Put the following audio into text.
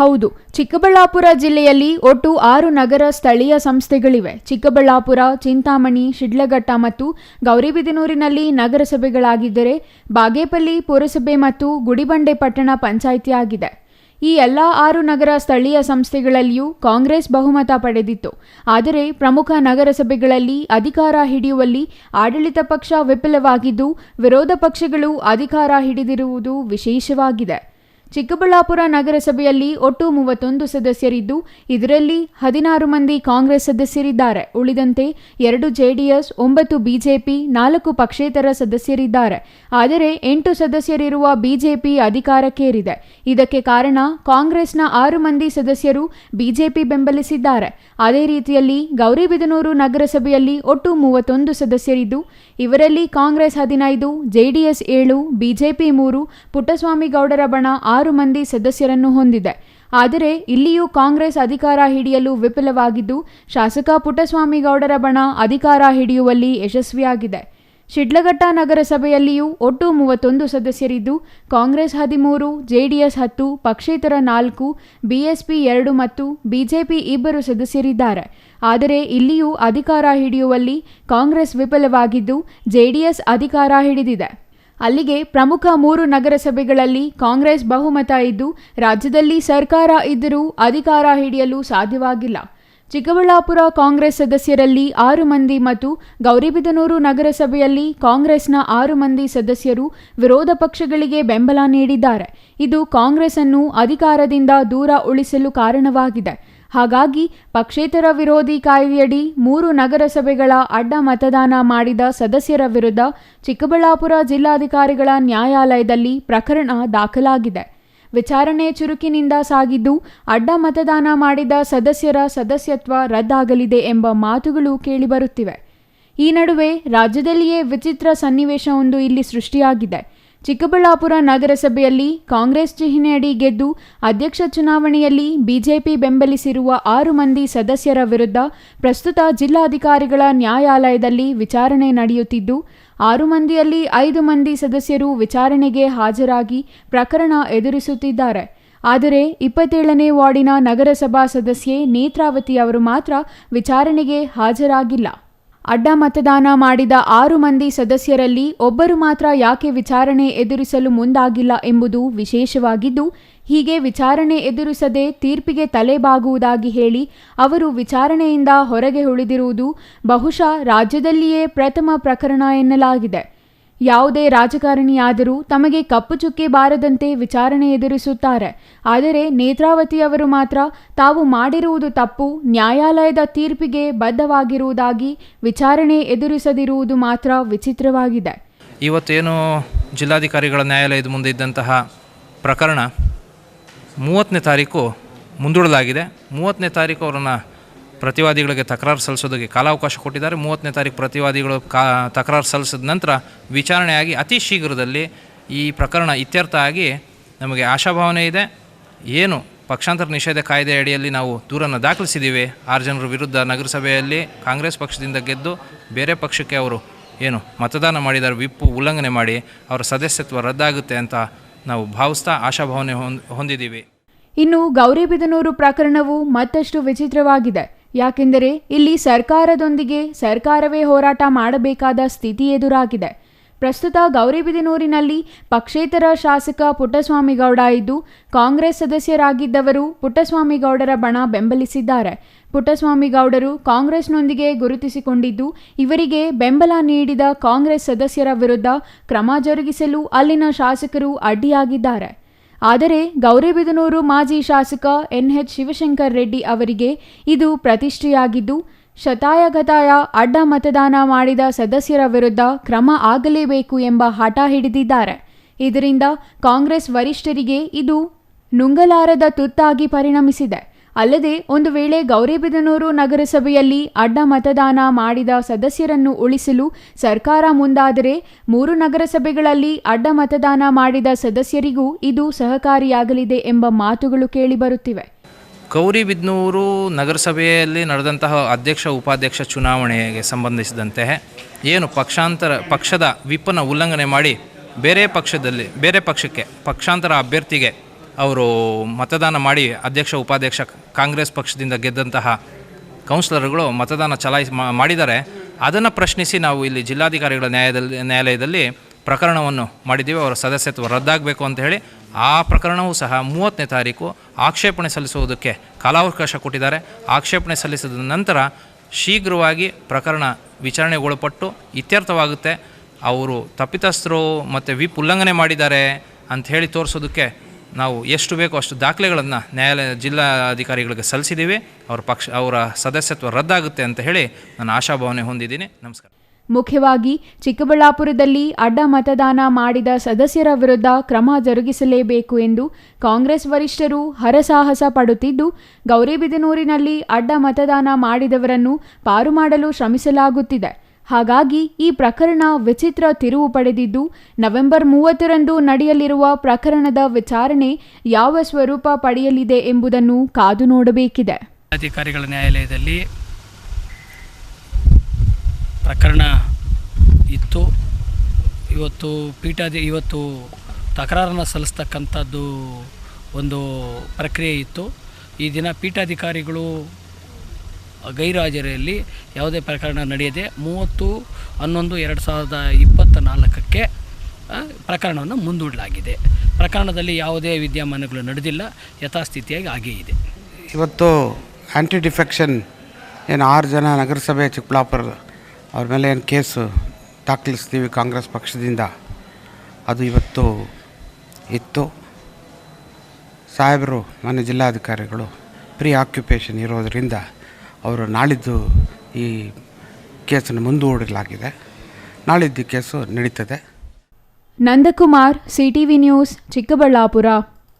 ಹೌದು, ಚಿಕ್ಕಬಳ್ಳಾಪುರ ಜಿಲ್ಲೆಯಲ್ಲಿ ಒಟ್ಟು ಆರು ನಗರ ಸ್ಥಳೀಯ ಸಂಸ್ಥೆಗಳಿವೆ. ಚಿಕ್ಕಬಳ್ಳಾಪುರ, ಚಿಂತಾಮಣಿ, ಶಿಡ್ಲಘಟ್ಟ ಮತ್ತು ಗೌರಿಬಿದನೂರಿನಲ್ಲಿ ನಗರಸಭೆಗಳಾಗಿದ್ದರೆ ಬಾಗೇಪಲ್ಲಿ ಪುರಸಭೆ ಮತ್ತು ಗುಡಿಬಂಡೆ ಪಟ್ಟಣ ಪಂಚಾಯಿತಿಯಾಗಿದೆ. ಈ ಎಲ್ಲ ಆರು ನಗರ ಸ್ಥಳೀಯ ಸಂಸ್ಥೆಗಳಲ್ಲಿಯೂ ಕಾಂಗ್ರೆಸ್ ಬಹುಮತ ಪಡೆದಿತ್ತು. ಆದರೆ ಪ್ರಮುಖ ನಗರಸಭೆಗಳಲ್ಲಿ ಅಧಿಕಾರ ಹಿಡಿಯುವಲ್ಲಿ ಆಡಳಿತ ಪಕ್ಷ ವಿಫಲವಾಗಿದ್ದು, ವಿರೋಧ ಪಕ್ಷಗಳು ಅಧಿಕಾರ ಹಿಡಿದಿರುವುದು ವಿಶೇಷವಾಗಿದೆ. ಚಿಕ್ಕಬಳ್ಳಾಪುರ ನಗರಸಭೆಯಲ್ಲಿ ಒಟ್ಟು ಮೂವತ್ತೊಂದು ಸದಸ್ಯರಿದ್ದು, ಇದರಲ್ಲಿ ಹದಿನಾರು ಮಂದಿ ಕಾಂಗ್ರೆಸ್ ಸದಸ್ಯರಿದ್ದಾರೆ. ಉಳಿದಂತೆ ಎರಡು ಜೆಡಿಎಸ್, ಒಂಬತ್ತು ಬಿಜೆಪಿ, ನಾಲ್ಕು ಪಕ್ಷೇತರ ಸದಸ್ಯರಿದ್ದಾರೆ. ಆದರೆ ಎಂಟು ಸದಸ್ಯರಿರುವ ಬಿಜೆಪಿ ಅಧಿಕಾರಕ್ಕೇರಿದೆ. ಇದಕ್ಕೆ ಕಾರಣ ಕಾಂಗ್ರೆಸ್ನ ಆರು ಮಂದಿ ಸದಸ್ಯರು ಬಿಜೆಪಿ ಬೆಂಬಲಿಸಿದ್ದಾರೆ. ಅದೇ ರೀತಿಯಲ್ಲಿ ಗೌರಿಬಿದನೂರು ನಗರಸಭೆಯಲ್ಲಿ ಒಟ್ಟು ಮೂವತ್ತೊಂದು ಸದಸ್ಯರಿದ್ದು, ಇವರಲ್ಲಿ ಕಾಂಗ್ರೆಸ್ ಹದಿನೈದು, ಜೆಡಿಎಸ್ ಏಳು, ಬಿಜೆಪಿ ಮೂರು ಪುಟ್ಟಸ್ವಾಮಿ ಗೌಡರ ಬಣ ಆರು ಮಂದಿ ಸದಸ್ಯರನ್ನು ಹೊಂದಿದೆ. ಆದರೆ ಇಲ್ಲಿಯೂ ಕಾಂಗ್ರೆಸ್ ಅಧಿಕಾರ ಹಿಡಿಯಲು ವಿಫಲವಾಗಿದ್ದು, ಶಾಸಕ ಪುಟ್ಟಸ್ವಾಮಿ ಗೌಡರ ಬಣ ಅಧಿಕಾರ ಹಿಡಿಯುವಲ್ಲಿ ಯಶಸ್ವಿಯಾಗಿದೆ. ಶಿಡ್ಲಘಟ್ಟ ನಗರಸಭೆಯಲ್ಲಿಯೂ ಒಟ್ಟು ಮೂವತ್ತೊಂದು ಸದಸ್ಯರಿದ್ದು, ಕಾಂಗ್ರೆಸ್ ಹದಿಮೂರು, ಜೆಡಿಎಸ್ ಹತ್ತು, ಪಕ್ಷೇತರ ನಾಲ್ಕು, ಬಿಎಸ್ಪಿ ಎರಡು ಮತ್ತು ಬಿಜೆಪಿ ಇಬ್ಬರು ಸದಸ್ಯರಿದ್ದಾರೆ. ಆದರೆ ಇಲ್ಲಿಯೂ ಅಧಿಕಾರ ಹಿಡಿಯುವಲ್ಲಿ ಕಾಂಗ್ರೆಸ್ ವಿಫಲವಾಗಿದ್ದು, ಜೆಡಿಎಸ್ ಅಧಿಕಾರ ಹಿಡಿದಿದೆ. ಅಲ್ಲಿಗೆ ಪ್ರಮುಖ ಮೂರು ನಗರಸಭೆಗಳಲ್ಲಿ ಕಾಂಗ್ರೆಸ್ ಬಹುಮತ ಇದ್ದು, ರಾಜ್ಯದಲ್ಲಿ ಸರ್ಕಾರ ಇದ್ದರೂ ಅಧಿಕಾರ ಹಿಡಿಯಲು ಸಾಧ್ಯವಾಗಿಲ್ಲ. ಚಿಕ್ಕಬಳ್ಳಾಪುರ ಕಾಂಗ್ರೆಸ್ ಸದಸ್ಯರಲ್ಲಿ ಆರು ಮಂದಿ ಮತ್ತು ಗೌರಿಬಿದನೂರು ನಗರಸಭೆಯಲ್ಲಿ ಕಾಂಗ್ರೆಸ್ನ ಆರು ಮಂದಿ ಸದಸ್ಯರು ವಿರೋಧ ಪಕ್ಷಗಳಿಗೆ ಬೆಂಬಲ ನೀಡಿದ್ದಾರೆ. ಇದು ಕಾಂಗ್ರೆಸ್ ಅನ್ನು ಅಧಿಕಾರದಿಂದ ದೂರ ಉಳಿಸಲು ಕಾರಣವಾಗಿದೆ. ಹಾಗಾಗಿ ಪಕ್ಷೇತರ ವಿರೋಧಿ ಕಾಯ್ದೆಯಡಿ ಮೂರು ನಗರಸಭೆಗಳ ಅಡ್ಡ ಮತದಾನ ಮಾಡಿದ ಸದಸ್ಯರ ವಿರುದ್ಧ ಚಿಕ್ಕಬಳ್ಳಾಪುರ ಜಿಲ್ಲಾಧಿಕಾರಿಗಳ ನ್ಯಾಯಾಲಯದಲ್ಲಿ ಪ್ರಕರಣ ದಾಖಲಾಗಿದೆ. ವಿಚಾರಣೆ ಚುರುಕಿನಿಂದ ಸಾಗಿದ್ದು ಅಡ್ಡ ಮತದಾನ ಮಾಡಿದ ಸದಸ್ಯರ ಸದಸ್ಯತ್ವ ರದ್ದಾಗಲಿದೆ ಎಂಬ ಮಾತುಗಳು ಕೇಳಿಬರುತ್ತಿವೆ. ಈ ನಡುವೆ ರಾಜ್ಯದಲ್ಲಿಯೇ ವಿಚಿತ್ರ ಸನ್ನಿವೇಶವೊಂದು ಇಲ್ಲಿ ಸೃಷ್ಟಿಯಾಗಿದೆ. ಚಿಕ್ಕಬಳ್ಳಾಪುರ ನಗರಸಭೆಯಲ್ಲಿ ಕಾಂಗ್ರೆಸ್ ಚಿಹ್ನೆಯಡಿ ಗೆದ್ದು ಅಧ್ಯಕ್ಷ ಚುನಾವಣೆಯಲ್ಲಿ ಬಿಜೆಪಿ ಬೆಂಬಲಿಸಿರುವ ಆರು ಮಂದಿ ಸದಸ್ಯರ ವಿರುದ್ಧ ಪ್ರಸ್ತುತ ಜಿಲ್ಲಾಧಿಕಾರಿಗಳ ನ್ಯಾಯಾಲಯದಲ್ಲಿ ವಿಚಾರಣೆ ನಡೆಯುತ್ತಿದ್ದು, ಆರು ಮಂದಿಯಲ್ಲಿ ಐದು ಮಂದಿ ಸದಸ್ಯರು ವಿಚಾರಣೆಗೆ ಹಾಜರಾಗಿ ಪ್ರಕರಣ ಎದುರಿಸುತ್ತಿದ್ದಾರೆ. ಆದರೆ ಇಪ್ಪತ್ತೇಳನೇ ವಾರ್ಡಿನ ನಗರಸಭಾ ಸದಸ್ಯೆ ನೇತ್ರಾವತಿ ಅವರು ಮಾತ್ರ ವಿಚಾರಣೆಗೆ ಹಾಜರಾಗಿಲ್ಲ. ಅಡ್ಡ ಮತದಾನ ಮಾಡಿದ ಆರು ಮಂದಿ ಸದಸ್ಯರಲ್ಲಿ ಒಬ್ಬರು ಮಾತ್ರ ಯಾಕೆ ವಿಚಾರಣೆ ಎದುರಿಸಲು ಮುಂದಾಗಿಲ್ಲ ಎಂಬುದು ವಿಶೇಷವಾಗಿದ್ದು, ಹೀಗೆ ವಿಚಾರಣೆ ಎದುರಿಸದೆ ತೀರ್ಪಿಗೆ ತಲೆಬಾಗುವುದಾಗಿ ಹೇಳಿ ಅವರು ವಿಚಾರಣೆಯಿಂದ ಹೊರಗೆ ಉಳಿದಿರುವುದು ಬಹುಶಃ ರಾಜ್ಯದಲ್ಲಿಯೇ ಪ್ರಥಮ ಪ್ರಕರಣ ಎನ್ನಲಾಗಿದೆ. ಯಾವುದೇ ರಾಜಕಾರಣಿಯಾದರೂ ತಮಗೆ ಕಪ್ಪು ಚುಕ್ಕೆ ಬಾರದಂತೆ ವಿಚಾರಣೆ ಎದುರಿಸುತ್ತಾರೆ. ಆದರೆ ನೇತ್ರಾವತಿ ಅವರು ಮಾತ್ರ ತಾವು ಮಾಡಿರುವುದು ತಪ್ಪು, ನ್ಯಾಯಾಲಯದ ತೀರ್ಪಿಗೆ ಬದ್ಧವಾಗಿರುವುದಾಗಿ ವಿಚಾರಣೆ ಎದುರಿಸದಿರುವುದು ಮಾತ್ರ ವಿಚಿತ್ರವಾಗಿದೆ. ಇವತ್ತೇನು ಜಿಲ್ಲಾಧಿಕಾರಿಗಳ ನ್ಯಾಯಾಲಯದ ಮುಂದೆ ಇದ್ದಂತಹ ಪ್ರಕರಣ ಮೂವತ್ತನೇ ತಾರೀಕು ಮುಂದೂಡಲಾಗಿದೆ. ಮೂವತ್ತನೇ ತಾರೀಕು ಅವರನ್ನು ಪ್ರತಿವಾದಿಗಳಿಗೆ ತಕರಾರು ಸಲ್ಲಿಸೋದಕ್ಕೆ ಕಾಲಾವಕಾಶ ಕೊಟ್ಟಿದ್ದಾರೆ. ಮೂವತ್ತನೇ ತಾರೀಕು ಪ್ರತಿವಾದಿಗಳು ಕಾ, ತಕರಾರು ಸಲ್ಲಿಸಿದ ನಂತರ ವಿಚಾರಣೆಯಾಗಿ ಅತಿ ಶೀಘ್ರದಲ್ಲಿ ಈ ಪ್ರಕರಣ ಇತ್ಯರ್ಥ ಆಗಿ ನಮಗೆ ಆಶಾಭಾವನೆ ಇದೆ. ಏನು ಪಕ್ಷಾಂತರ ನಿಷೇಧ ಕಾಯ್ದೆ ಅಡಿಯಲ್ಲಿ ನಾವು ದೂರನ್ನು ದಾಖಲಿಸಿದ್ದೀವಿ. ಆರು ಜನರ ವಿರುದ್ಧ ನಗರಸಭೆಯಲ್ಲಿ ಕಾಂಗ್ರೆಸ್ ಪಕ್ಷದಿಂದ ಗೆದ್ದು ಬೇರೆ ಪಕ್ಷಕ್ಕೆ ಅವರು ಏನು ಮತದಾನ ಮಾಡಿದ್ದಾರೆ, ವಿಪ್ಪು ಉಲ್ಲಂಘನೆ ಮಾಡಿ ಅವರ ಸದಸ್ಯತ್ವ ರದ್ದಾಗುತ್ತೆ ಅಂತ ನಾವು ಭಾವಿಸ್ತಾ ಆಶಾಭಾವನೆ ಹೊಂದ್, ಹೊಂದಿದ್ದೀವಿ. ಇನ್ನು ಗೌರಿಬಿದನೂರು ಪ್ರಕರಣವು ಮತ್ತಷ್ಟು ವಿಚಿತ್ರವಾಗಿದೆ. ಯಾಕೆಂದರೆ ಇಲ್ಲಿ ಸರ್ಕಾರದೊಂದಿಗೆ ಸರ್ಕಾರವೇ ಹೋರಾಟ ಮಾಡಬೇಕಾದ ಸ್ಥಿತಿ ಎದುರಾಗಿದೆ. ಪ್ರಸ್ತುತ ಗೌರಿಬಿದನೂರಿನಲ್ಲಿ ಪಕ್ಷೇತರ ಶಾಸಕ ಪುಟ್ಟಸ್ವಾಮಿಗೌಡ ಇದ್ದು, ಕಾಂಗ್ರೆಸ್ ಸದಸ್ಯರಾಗಿದ್ದವರು ಪುಟ್ಟಸ್ವಾಮಿಗೌಡರ ಬಣ ಬೆಂಬಲಿಸಿದ್ದಾರೆ. ಪುಟ್ಟಸ್ವಾಮಿಗೌಡರು ಕಾಂಗ್ರೆಸ್ನೊಂದಿಗೆ ಗುರುತಿಸಿಕೊಂಡಿದ್ದು, ಇವರಿಗೆ ಬೆಂಬಲ ನೀಡಿದ ಕಾಂಗ್ರೆಸ್ ಸದಸ್ಯರ ವಿರುದ್ಧ ಕ್ರಮ ಜರುಗಿಸಲು ಅಲ್ಲಿನ ಶಾಸಕರು ಅಡ್ಡಿಯಾಗಿದ್ದಾರೆ. ಆದರೆ ಗೌರಿಬಿದನೂರು ಮಾಜಿ ಶಾಸಕ ಎನ್ಎಚ್ ಶಿವಶಂಕರ್ ರೆಡ್ಡಿ ಅವರಿಗೆ ಇದು ಪ್ರತಿಷ್ಠೆಯಾಗಿದ್ದು, ಶತಾಯಗತಾಯ ಅಡ್ಡ ಮತದಾನ ಮಾಡಿದ ಸದಸ್ಯರ ವಿರುದ್ಧ ಕ್ರಮ ಆಗಲೇಬೇಕು ಎಂಬ ಹಠ ಹಿಡಿದಿದ್ದಾರೆ. ಇದರಿಂದ ಕಾಂಗ್ರೆಸ್ ವರಿಷ್ಠರಿಗೆ ಇದು ನುಂಗಲಾರದ ತುತ್ತಾಗಿ ಪರಿಣಮಿಸಿದೆ. ಅಲ್ಲದೆ ಒಂದು ವೇಳೆ ಗೌರಿಬಿದನೂರು ನಗರಸಭೆಯಲ್ಲಿ ಅಡ್ಡ ಮತದಾನ ಮಾಡಿದ ಸದಸ್ಯರನ್ನು ಉಳಿಸಲು ಸರ್ಕಾರ ಮುಂದಾದರೆ ಮೂರು ನಗರಸಭೆಗಳಲ್ಲಿ ಅಡ್ಡ ಮತದಾನ ಮಾಡಿದ ಸದಸ್ಯರಿಗೂ ಇದು ಸಹಕಾರಿಯಾಗಲಿದೆ ಎಂಬ ಮಾತುಗಳು ಕೇಳಿಬರುತ್ತಿವೆ. ಗೌರಿಬಿದನೂರು ನಗರಸಭೆಯಲ್ಲಿ ನಡೆದಂತಹ ಅಧ್ಯಕ್ಷ ಉಪಾಧ್ಯಕ್ಷ ಚುನಾವಣೆಗೆ ಸಂಬಂಧಿಸಿದಂತೆ ಏನು ಪಕ್ಷಾಂತರ ಪಕ್ಷದ ವಿಪ್ಪನ ಉಲ್ಲಂಘನೆ ಮಾಡಿ ಬೇರೆ ಪಕ್ಷದಲ್ಲಿ ಬೇರೆ ಪಕ್ಷಕ್ಕೆ ಪಕ್ಷಾಂತರ ಅಭ್ಯರ್ಥಿಗೆ ಅವರು ಮತದಾನ ಮಾಡಿ ಅಧ್ಯಕ್ಷ, ಉಪಾಧ್ಯಕ್ಷ ಕಾಂಗ್ರೆಸ್ ಪಕ್ಷದಿಂದ ಗೆದ್ದಂತಹ ಕೌನ್ಸಿಲರ್ಗಳು ಮತದಾನ ಚಲಾಯಿಸಿ ಮಾಡಿದ್ದಾರೆ. ಅದನ್ನು ಪ್ರಶ್ನಿಸಿ ನಾವು ಇಲ್ಲಿ ಜಿಲ್ಲಾಧಿಕಾರಿಗಳ ನ್ಯಾಯದಲ್ಲಿ ನ್ಯಾಯಾಲಯದಲ್ಲಿ ಪ್ರಕರಣವನ್ನು ಮಾಡಿದ್ದೀವಿ. ಅವರ ಸದಸ್ಯತ್ವ ರದ್ದಾಗಬೇಕು ಅಂತ ಹೇಳಿ ಆ ಪ್ರಕರಣವೂ ಸಹ ಮೂವತ್ತನೇ ತಾರೀಕು ಆಕ್ಷೇಪಣೆ ಸಲ್ಲಿಸುವುದಕ್ಕೆ ಕಾಲಾವಕಾಶ ಕೊಟ್ಟಿದ್ದಾರೆ. ಆಕ್ಷೇಪಣೆ ಸಲ್ಲಿಸಿದ ನಂತರ ಶೀಘ್ರವಾಗಿ ಪ್ರಕರಣ ವಿಚಾರಣೆಗೊಳಪಟ್ಟು ಇತ್ಯರ್ಥವಾಗುತ್ತೆ. ಅವರು ತಪ್ಪಿತಸ್ಥರು ಮತ್ತು ವಿಪ್ ಉಲ್ಲಂಘನೆ ಮಾಡಿದ್ದಾರೆ ಅಂತ ಹೇಳಿ ತೋರಿಸೋದಕ್ಕೆ ನಾವು ಎಷ್ಟು ಬೇಕೋ ಅಷ್ಟು ದಾಖಲೆಗಳನ್ನು ನ್ಯಾಯಾಲಯ ಜಿಲ್ಲಾಧಿಕಾರಿಗಳಿಗೆ ಸಲ್ಲಿಸಿದ್ದೀವಿ. ಅವರ ಪಕ್ಷ, ಅವರ ಸದಸ್ಯತ್ವ ರದ್ದಾಗುತ್ತೆ ಅಂತ ಹೇಳಿ ನಾನು ಆಶಾಭಾವನೆ ಹೊಂದಿದ್ದೀನಿ. ನಮಸ್ಕಾರ. ಮುಖ್ಯವಾಗಿ ಚಿಕ್ಕಬಳ್ಳಾಪುರದಲ್ಲಿ ಅಡ್ಡ ಮತದಾನ ಮಾಡಿದ ಸದಸ್ಯರ ವಿರುದ್ಧ ಕ್ರಮ ಜರುಗಿಸಲೇಬೇಕು ಎಂದು ಕಾಂಗ್ರೆಸ್ ವರಿಷ್ಠರು ಹರಸಾಹಸ ಪಡುತ್ತಿದ್ದು, ಗೌರಿಬಿದನೂರಿನಲ್ಲಿ ಅಡ್ಡ ಮತದಾನ ಮಾಡಿದವರನ್ನು ಪಾರು ಮಾಡಲು ಶ್ರಮಿಸಲಾಗುತ್ತಿದೆ. ಹಾಗಾಗಿ ಈ ಪ್ರಕರಣ ವಿಚಿತ್ರ ತಿರುವು ಪಡೆದಿದ್ದು, ನವೆಂಬರ್ ಮೂವತ್ತರಂದು ನಡೆಯಲಿರುವ ಪ್ರಕರಣದ ವಿಚಾರಣೆ ಯಾವ ಸ್ವರೂಪ ಪಡೆಯಲಿದೆ ಎಂಬುದನ್ನು ಕಾದು ನೋಡಬೇಕಿದೆ. ಅಧಿಕಾರಿಗಳ ನ್ಯಾಯಾಲಯದಲ್ಲಿ ಪ್ರಕರಣ ಇತ್ತು. ಇವತ್ತು ಪೀಠಾಧಿ, ಇವತ್ತು ತಕರಾರನ್ನು ಸಲ್ಲಿಸ್ತಕ್ಕಂಥದ್ದು ಒಂದು ಪ್ರಕ್ರಿಯೆ ಇತ್ತು. ಈ ದಿನ ಪೀಠಾಧಿಕಾರಿಗಳು ಗೈರುಹಾಜರಿಯಲ್ಲಿ ಯಾವುದೇ ಪ್ರಕರಣ ನಡೆಯದೆ ಮೂವತ್ತು, ಹನ್ನೊಂದು, ಎರಡು ಸಾವಿರದ ಇಪ್ಪತ್ತ ನಾಲ್ಕಕ್ಕೆ ಪ್ರಕರಣವನ್ನು ಮುಂದೂಡಲಾಗಿದೆ. ಪ್ರಕರಣದಲ್ಲಿ ಯಾವುದೇ ವಿದ್ಯಮಾನಗಳು ನಡೆದಿಲ್ಲ, ಯಥಾಸ್ಥಿತಿಯಾಗಿ ಆಗೇ ಇದೆ. ಇವತ್ತು ಆ್ಯಂಟಿ ಡಿಫೆಕ್ಷನ್ ಏನು ಆರು ಜನ ನಗರಸಭೆ ಚಿಕ್ಕಬಳ್ಳಾಪುರ ಅವ್ರ ಮೇಲೆ ಏನು ಕೇಸು ದಾಖಲಿಸ್ತೀವಿ ಕಾಂಗ್ರೆಸ್ ಪಕ್ಷದಿಂದ, ಅದು ಇವತ್ತು ಇತ್ತು. ಸಾಹೇಬರು ಮನೆ ಜಿಲ್ಲಾಧಿಕಾರಿಗಳು, ಪ್ರೀ ಆಕ್ಯುಪೇಷನ್ ಇರೋದರಿಂದ ಅವರು ನಾಳಿದ್ದು ಈ ಕೇಸನ್ನು ಮುಂದೂಡಲಾಗಿದೆ. ನಾಳಿದ್ದು ಕೇಸು ನಡೀತದೆ. Nandakumar CTV news Chikkaballapur.